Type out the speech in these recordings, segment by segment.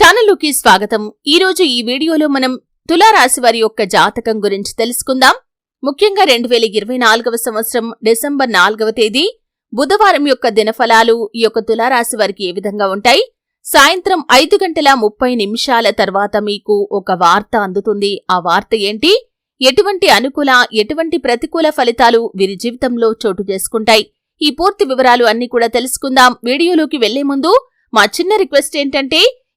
ఛానల్లోకి స్వాగతం. ఈరోజు ఈ వీడియోలో మనం తులారాశి వారి యొక్క జాతకం గురించి తెలుసుకుందాం. ముఖ్యంగా రెండు వేల ఇరవై నాలుగవ సంవత్సరం డిసెంబర్ నాలుగవ తేదీ బుధవారం యొక్క దినఫలాలు ఈ యొక్క తులారాశి వారికి ఏ విధంగా ఉంటాయి? సాయంత్రం ఐదు గంటల ముప్పై నిమిషాల తర్వాత మీకు ఒక వార్త అందుతుంది. ఆ వార్త ఏంటి? ఎటువంటి అనుకూల ఎటువంటి ప్రతికూల ఫలితాలు వీరి జీవితంలో చోటు చేసుకుంటాయి? ఈ పూర్తి వివరాలు అన్ని కూడా తెలుసుకుందాం. వీడియోలోకి వెళ్ళే ముందు మా చిన్న రిక్వెస్ట్ ఏంటంటే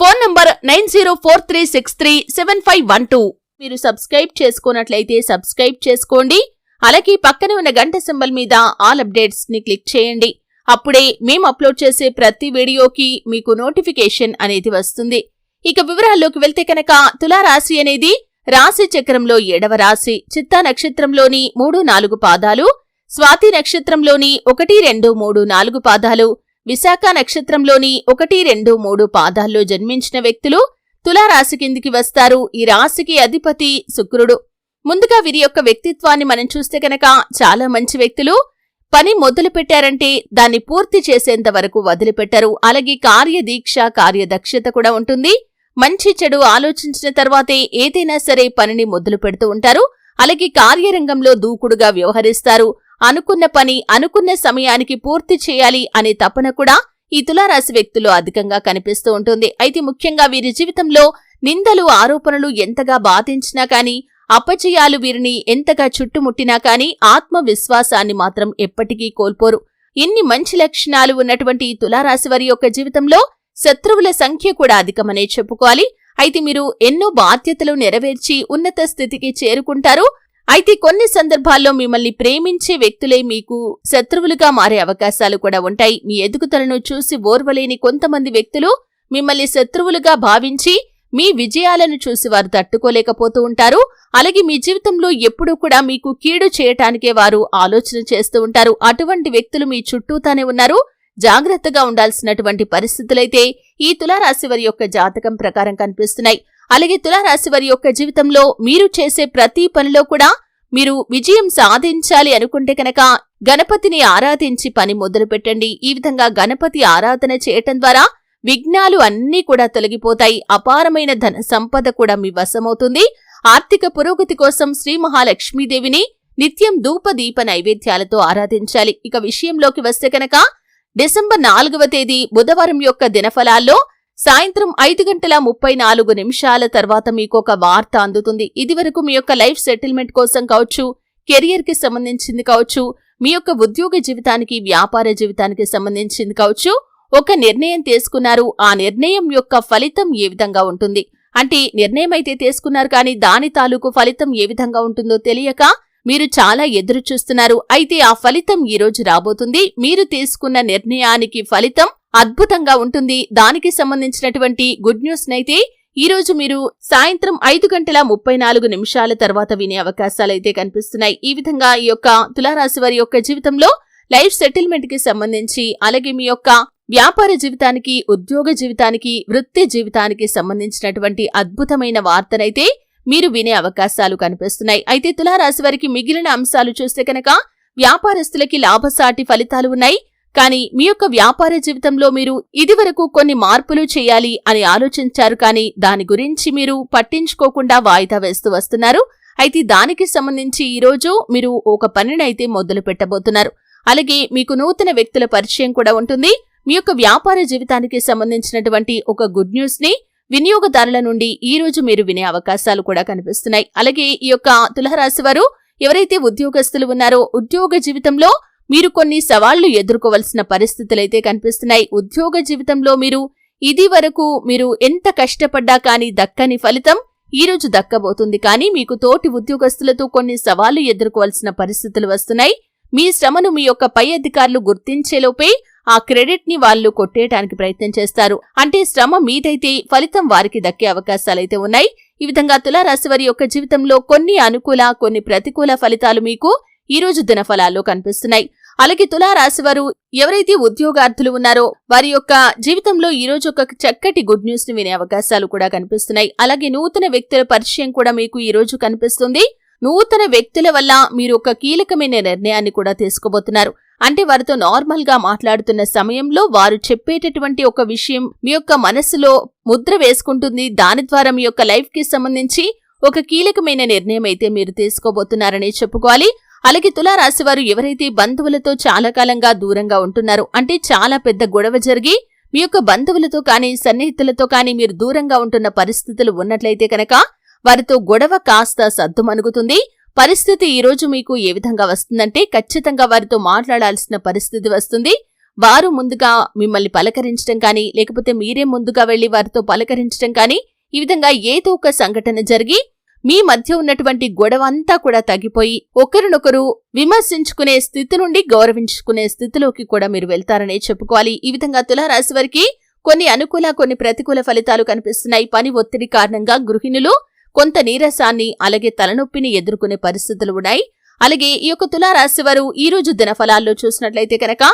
Phone number nine zero four three six three seven five one two. మీరు సబ్స్క్రైబ్ చేసుకున్నట్లయితే సబ్స్క్రైబ్ చేసుకోండి. అలాగే పక్కన ఉన్న గంట సింబల్ మీద ఆల్ అప్డేట్స్ని క్లిక్ చేయండి. అప్పుడే మేము అప్లోడ్ చేసే ప్రతి వీడియోకి మీకు నోటిఫికేషన్ అనేది వస్తుంది. ఇక వివరాల్లోకి వెళ్తే కనుక తులారాశి అనేది రాశి చక్రంలో ఏడవ రాశి. చిత్తా నక్షత్రంలోని మూడు నాలుగు పాదాలు స్వాతి నక్షత్రంలోని ఒకటి రెండు మూడు నాలుగు పాదాలు విశాఖ నక్షత్రంలోని ఒకటి రెండు మూడు పాదాల్లో జన్మించిన వ్యక్తులు తులారాశి కిందికి వస్తారు. ఈ రాశికి అధిపతి శుక్రుడు. ముందుగా వీరి యొక్క వ్యక్తిత్వాన్ని మనం చూస్తే కనుక చాలా మంచి వ్యక్తులు. పని మొదలు పెట్టారంటే దాన్ని పూర్తి చేసేంత వరకు వదిలిపెట్టరు. అలాగే కార్యదీక్ష కార్యదక్షత కూడా ఉంటుంది. మంచి చెడు ఆలోచించిన తర్వాతే ఏదైనా సరే పనిని మొదలు పెడుతూ ఉంటారు. అలాగే కార్యరంగంలో దూకుడుగా వ్యవహరిస్తారు. అనుకున్న పని అనుకున్న సమయానికి పూర్తి చేయాలి అనే తపన కూడా ఈ తులారాశి వ్యక్తుల్లో అధికంగా కనిపిస్తూ ఉంటుంది. అయితే ముఖ్యంగా వీరి జీవితంలో నిందలు ఆరోపణలు ఎంతగా బాధించినా కానీ అపజయాలు వీరిని ఎంతగా చుట్టుముట్టినా కానీ ఆత్మవిశ్వాసాన్ని మాత్రం ఎప్పటికీ కోల్పోరు. ఇన్ని మంచి లక్షణాలు ఉన్నటువంటి ఈ తులారాశి వారి యొక్క జీవితంలో శత్రువుల సంఖ్య కూడా అధికమనే చెప్పుకోవాలి. అయితే మీరు ఎన్నో బాధ్యతలు నెరవేర్చి ఉన్నత స్థితికి చేరుకుంటారు. అయితే కొన్ని సందర్భాల్లో మిమ్మల్ని ప్రేమించే వ్యక్తులే మీకు శత్రువులుగా మారే అవకాశాలు కూడా ఉంటాయి. మీ ఎదుగుదలను చూసి ఓర్వలేని కొంతమంది వ్యక్తులు మిమ్మల్ని శత్రువులుగా భావించి మీ విజయాలను చూసి వారు తట్టుకోలేకపోతూ ఉంటారు. అలాగే మీ జీవితంలో ఎప్పుడూ కూడా మీకు కీడు చేయటానికే వారు ఆలోచన చేస్తూ ఉంటారు. అటువంటి వ్యక్తులు మీ చుట్టూతానే ఉన్నారు. జాగ్రత్తగా ఉండాల్సినటువంటి పరిస్థితులైతే ఈ తులారాశి వారి యొక్క జాతకం ప్రకారం కనిపిస్తున్నాయి. అలాగే తులారాశి వారి యొక్క జీవితంలో మీరు చేసే ప్రతి పనిలో కూడా మీరు విజయం సాధించాలి అనుకుంటే కనుక గణపతిని ఆరాధించి పని మొదలు పెట్టండి. ఈ విధంగా గణపతి ఆరాధన చేయటం ద్వారా విఘ్నాలు అన్నీ కూడా తొలగిపోతాయి. అపారమైన ధన సంపద కూడా మీ వశమవుతుంది. ఆర్థిక పురోగతి కోసం శ్రీ మహాలక్ష్మీదేవిని నిత్యం ధూప దీప నైవేద్యాలతో ఆరాధించాలి. ఇక విషయంలోకి వస్తే కనుక డిసెంబర్ నాలుగవ తేదీ బుధవారం యొక్క దినఫలాల్లో సాయంత్రం ఐదు గంటల ముప్పై నాలుగు నిమిషాల తర్వాత మీకు ఒక వార్త అందుతుంది. ఇది వరకు మీ యొక్క లైఫ్ సెటిల్మెంట్ కోసం కావచ్చు కెరియర్కి సంబంధించింది కావచ్చు మీ యొక్క ఉద్యోగ జీవితానికి వ్యాపార జీవితానికి సంబంధించింది కావచ్చు ఒక నిర్ణయం తీసుకున్నారు. ఆ నిర్ణయం యొక్క ఫలితం ఏ విధంగా ఉంటుంది? అంటే నిర్ణయం అయితే తీసుకున్నారు కానీ దాని తాలూకు ఫలితం ఏ విధంగా ఉంటుందో తెలియక మీరు చాలా ఎదురు చూస్తున్నారు. అయితే ఆ ఫలితం ఈ రోజు రాబోతుంది. మీరు తీసుకున్న నిర్ణయానికి ఫలితం అద్భుతంగా ఉంటుంది. దానికి సంబంధించినటువంటి గుడ్ న్యూస్ నైతే ఈ రోజు మీరు సాయంత్రం ఐదు గంటల ముప్పై నాలుగు నిమిషాల తర్వాత వినే అవకాశాలైతే కనిపిస్తున్నాయి. ఈ విధంగా ఈ యొక్క తులారాశి వారి యొక్క జీవితంలో లైఫ్ సెటిల్మెంట్కి సంబంధించి అలాగే మీ యొక్క వ్యాపార జీవితానికి ఉద్యోగ జీవితానికి వృత్తి జీవితానికి సంబంధించినటువంటి అద్భుతమైన వార్తనైతే మీరు వినే అవకాశాలు కనిపిస్తున్నాయి. అయితే తులారాశి వారికి మిగిలిన అంశాలు చూస్తే కనుక వ్యాపారస్తులకి లాభసాటి ఫలితాలు ఉన్నాయి. కానీ మీ యొక్క వ్యాపార జీవితంలో మీరు ఇదివరకు కొన్ని మార్పులు చేయాలి అని ఆలోచించారు కానీ దాని గురించి మీరు పట్టించుకోకుండా వాయిదా వేస్తూ వస్తున్నారు. అయితే దానికి సంబంధించి ఈరోజు మీరు ఒక పనినైతే మొదలు పెట్టబోతున్నారు. అలాగే మీకు నూతన వ్యక్తుల పరిచయం కూడా ఉంటుంది. మీ యొక్క వ్యాపార జీవితానికి సంబంధించినటువంటి ఒక గుడ్ న్యూస్ని వినియోగదారుల నుండి ఈ రోజు మీరు వినే అవకాశాలు కూడా కనిపిస్తున్నాయి. అలాగే ఈ యొక్క తులహరాశి వారు ఎవరైతే ఉద్యోగస్తులు ఉన్నారో ఉద్యోగ జీవితంలో మీరు కొన్ని సవాళ్ళు ఎదుర్కోవలసిన పరిస్థితులైతే కనిపిస్తున్నాయి. ఉద్యోగ జీవితంలో మీరు ఇది వరకు మీరు ఎంత కష్టపడ్డా కానీ దక్కని ఫలితం ఈరోజు దక్కబోతుంది. కానీ మీకు తోటి ఉద్యోగస్తులతో కొన్ని సవాళ్ళు ఎదుర్కోవాల్సిన పరిస్థితులు వస్తున్నాయి. మీ శ్రమను మీ యొక్క పై అధికారులు గుర్తించేలోపే ఆ క్రెడిట్ని వాళ్ళు కొట్టేయడానికి ప్రయత్నం చేస్తారు. అంటే శ్రమ మీదైతే ఫలితం వారికి దక్కే అవకాశాలైతే ఉన్నాయి. ఈ విధంగా తులారాశి వారి యొక్క జీవితంలో కొన్ని అనుకూల కొన్ని ప్రతికూల ఫలితాలు మీకు ఈ రోజు దినఫలాల్లో కనిపిస్తున్నాయి. అలాగే తులారాశి వారు ఎవరైతే ఉద్యోగార్థులు ఉన్నారో వారి యొక్క జీవితంలో ఈ రోజు ఒక చక్కటి గుడ్ న్యూస్ని వినే అవకాశాలు కూడా కనిపిస్తున్నాయి. అలాగే నూతన వ్యక్తుల పరిచయం కూడా మీకు ఈ రోజు కనిపిస్తుంది. నూతన వ్యక్తుల వల్ల మీరు ఒక కీలకమైన నిర్ణయాన్ని కూడా తీసుకోబోతున్నారు. అంటే వారితో నార్మల్గా మాట్లాడుతున్న సమయంలో వారు చెప్పేటటువంటి ఒక విషయం మీ యొక్క మనసులో ముద్ర వేసుకుంటుంది. దాని ద్వారా మీ యొక్క లైఫ్కి సంబంధించి ఒక కీలకమైన నిర్ణయం అయితే మీరు తీసుకోబోతున్నారని చెప్పుకోవాలి. అలాగే తులారాశి వారు ఎవరైతే బంధువులతో చాలా కాలంగా దూరంగా ఉంటున్నారో అంటే చాలా పెద్ద గొడవ జరిగి మీ యొక్క బంధువులతో కానీ సన్నిహితులతో కానీ మీరు దూరంగా ఉంటున్న పరిస్థితులు ఉన్నట్లయితే కనుక వారితో గొడవ కాస్త సద్దుమణుగుతుంది పరిస్థితి ఈరోజు మీకు ఏ విధంగా వస్తుందంటే ఖచ్చితంగా వారితో మాట్లాడాల్సిన పరిస్థితి వస్తుంది. వారు ముందుగా మిమ్మల్ని పలకరించడం కానీ లేకపోతే మీరే ముందుగా వెళ్ళి వారితో పలకరించడం కానీ ఈ విధంగా ఏదో ఒక సంఘటన జరిగి మీ మధ్య ఉన్నటువంటి గొడవ అంతా కూడా తగ్గిపోయి ఒకరినొకరు విమర్శించుకునే స్థితి నుండి గౌరవించుకునే స్థితిలోకి కూడా మీరు వెళ్తారనే చెప్పుకోవాలి. ఈ విధంగా తులారాశి వారికి కొన్ని అనుకూల కొన్ని ప్రతికూల ఫలితాలు కనిపిస్తున్నాయి. పని ఒత్తిడి కారణంగా గృహిణులు కొంత నీరసాన్ని అలాగే తలనొప్పిని ఎదుర్కొనే పరిస్థితులు ఉన్నాయి. అలాగే ఈ యొక్క తులారాశి వారు ఈ రోజు దినఫలాల్లో చూసినట్లయితే కనుక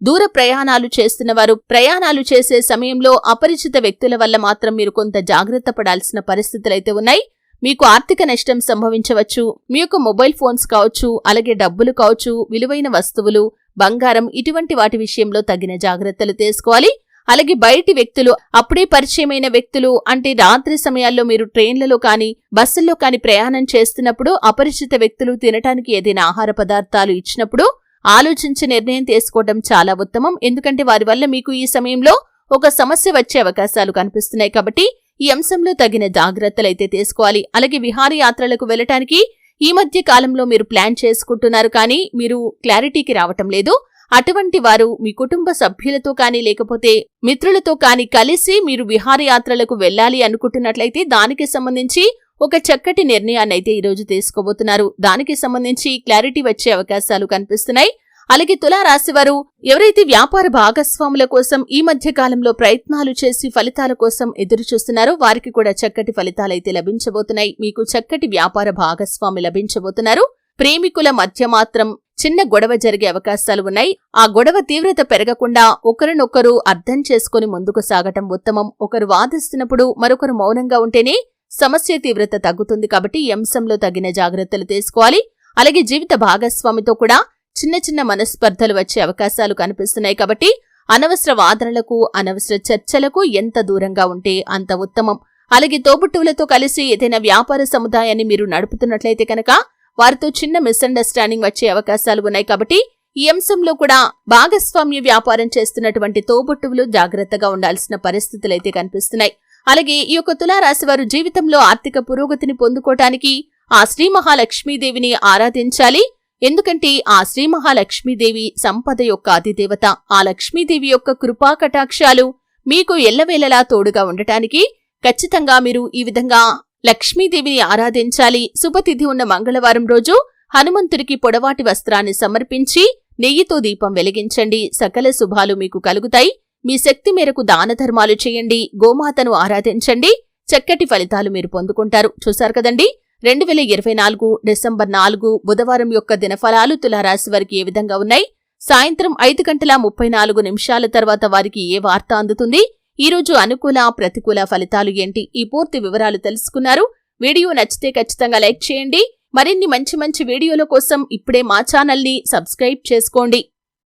దూర ప్రయాణాలు చేస్తున్న వారు ప్రయాణాలు చేసే సమయంలో అపరిచిత వ్యక్తుల వల్ల మాత్రం మీరు కొంత జాగ్రత్త పడాల్సిన పరిస్థితులైతే ఉన్నాయి. మీకు ఆర్థిక నష్టం సంభవించవచ్చు మీ యొక్క మొబైల్ ఫోన్స్ కావచ్చు అలాగే డబ్బులు కావచ్చు విలువైన వస్తువులు బంగారం ఇటువంటి వాటి విషయంలో తగిన జాగ్రత్తలు తీసుకోవాలి. అలాగే బయటి వ్యక్తులు అప్పుడే పరిచయమైన వ్యక్తులు అంటే రాత్రి సమయాల్లో మీరు ట్రైన్లలో కానీ బస్సుల్లో కానీ ప్రయాణం చేస్తున్నప్పుడు అపరిచిత వ్యక్తులు తినటానికి ఏదైనా ఆహార పదార్థాలు ఇచ్చినప్పుడు ఆలోచించి నిర్ణయం తీసుకోవడం చాలా ఉత్తమం. ఎందుకంటే వారి వల్ల మీకు ఈ సమయంలో ఒక సమస్య వచ్చే అవకాశాలు కనిపిస్తున్నాయి కాబట్టి ఈ అంశంలో తగిన జాగ్రత్తలైతే తీసుకోవాలి. అలాగే విహారయాత్రలకు వెళ్ళటానికి ఈ మధ్య కాలంలో మీరు ప్లాన్ చేసుకుంటున్నారు కానీ మీరు క్లారిటీకి రావటం లేదు. అటువంటి వారు మీ కుటుంబ సభ్యులతో కానీ లేకపోతే మిత్రులతో కానీ కలిసి మీరు విహారయాత్రలకు వెళ్ళాలి అనుకుంటున్నట్లయితే దానికి సంబంధించి ఒక చక్కటి నిర్ణయాన్ని అయితే ఈరోజు తీసుకోబోతున్నారు. దానికి సంబంధించి క్లారిటీ వచ్చే అవకాశాలు కనిపిస్తున్నాయి. అలాగే తులారాశివారు ఎవరైతే వ్యాపార భాగస్వాముల కోసం ఈ మధ్య కాలంలో ప్రయత్నాలు చేసి ఫలితాల కోసం ఎదురు చూస్తున్నారో వారికి కూడా చక్కటి ఫలితాలైతే లభించబోతున్నాయి. మీకు చక్కటి వ్యాపార భాగస్వామి లభించబోతున్నారు. ప్రేమికుల మధ్య మాత్రం చిన్న గొడవ జరిగే అవకాశాలు ఉన్నాయి. ఆ గొడవ తీవ్రత పెరగకుండా ఒకరినొకరు అర్థం చేసుకుని ముందుకు సాగటం ఉత్తమం. ఒకరు వాదిస్తున్నప్పుడు మరొకరు మౌనంగా ఉంటేనే సమస్య తీవ్రత తగ్గుతుంది కాబట్టి ఈ అంశంలో తగిన జాగ్రత్తలు తీసుకోవాలి. అలాగే జీవిత భాగస్వామితో కూడా చిన్న చిన్న మనస్పర్ధలు వచ్చే అవకాశాలు కనిపిస్తున్నాయి కాబట్టి అనవసర వాదనలకు అనవసర చర్చలకు ఎంత దూరంగా ఉంటే అంత ఉత్తమం. అలాగే తోబుట్టువులతో కలిసి ఏదైనా వ్యాపార సముదాయాన్ని మీరు నడుపుతున్నట్లయితే కనుక వారితో చిన్న మిస్అండర్స్టాండింగ్ వచ్చే అవకాశాలు ఉన్నాయి కాబట్టి ఈ అంశంలో కూడా భాగస్వామ్య వ్యాపారం చేస్తున్నటువంటి తోబుట్టువులు జాగ్రత్తగా ఉండాల్సిన పరిస్థితులైతే కనిపిస్తున్నాయి. అలాగే ఈ యొక్క తులారాశి వారు జీవితంలో ఆర్థిక పురోగతిని పొందుకోవటానికి ఆ శ్రీ మహాలక్ష్మీదేవిని ఆరాధించాలి. ఎందుకంటే ఆ శ్రీ మహాలక్ష్మీదేవి సంపద యొక్క అధిదేవత ఆ లక్ష్మీదేవి యొక్క కృపా కటాక్షాలు మీకు ఎల్లవేళలా తోడుగా ఉండటానికి ఖచ్చితంగా మీరు ఈ విధంగా లక్ష్మీదేవిని ఆరాధించాలి. శుభతిథి ఉన్న మంగళవారం రోజు హనుమంతుడికి పొడవాటి వస్త్రాన్ని సమర్పించి నెయ్యితో దీపం వెలిగించండి. సకల శుభాలు మీకు కలుగుతాయి. మీ శక్తి మేరకు దాన ధర్మాలు చేయండి. గోమాతను ఆరాధించండి. చక్కటి ఫలితాలు మీరు పొందుకుంటారు. చూశారు కదండి? రెండు వేల ఇరవై నాలుగు డిసెంబర్ నాలుగు బుధవారం యొక్క దినఫలాలు తులారాశి వారికి ఏ విధంగా ఉన్నాయి? సాయంత్రం ఐదు గంటల ముప్పై నాలుగు నిమిషాల తర్వాత వారికి ఏ వార్త అందుతుంది? ఈరోజు అనుకూల ప్రతికూల ఫలితాలు ఏంటి? ఈ పూర్తి వివరాలు తెలుసుకున్నారు. వీడియో నచ్చితే ఖచ్చితంగా లైక్ చేయండి. మరిన్ని మంచి మంచి వీడియోల కోసం ఇప్పుడే మా ఛానల్ని సబ్స్క్రైబ్ చేసుకోండి.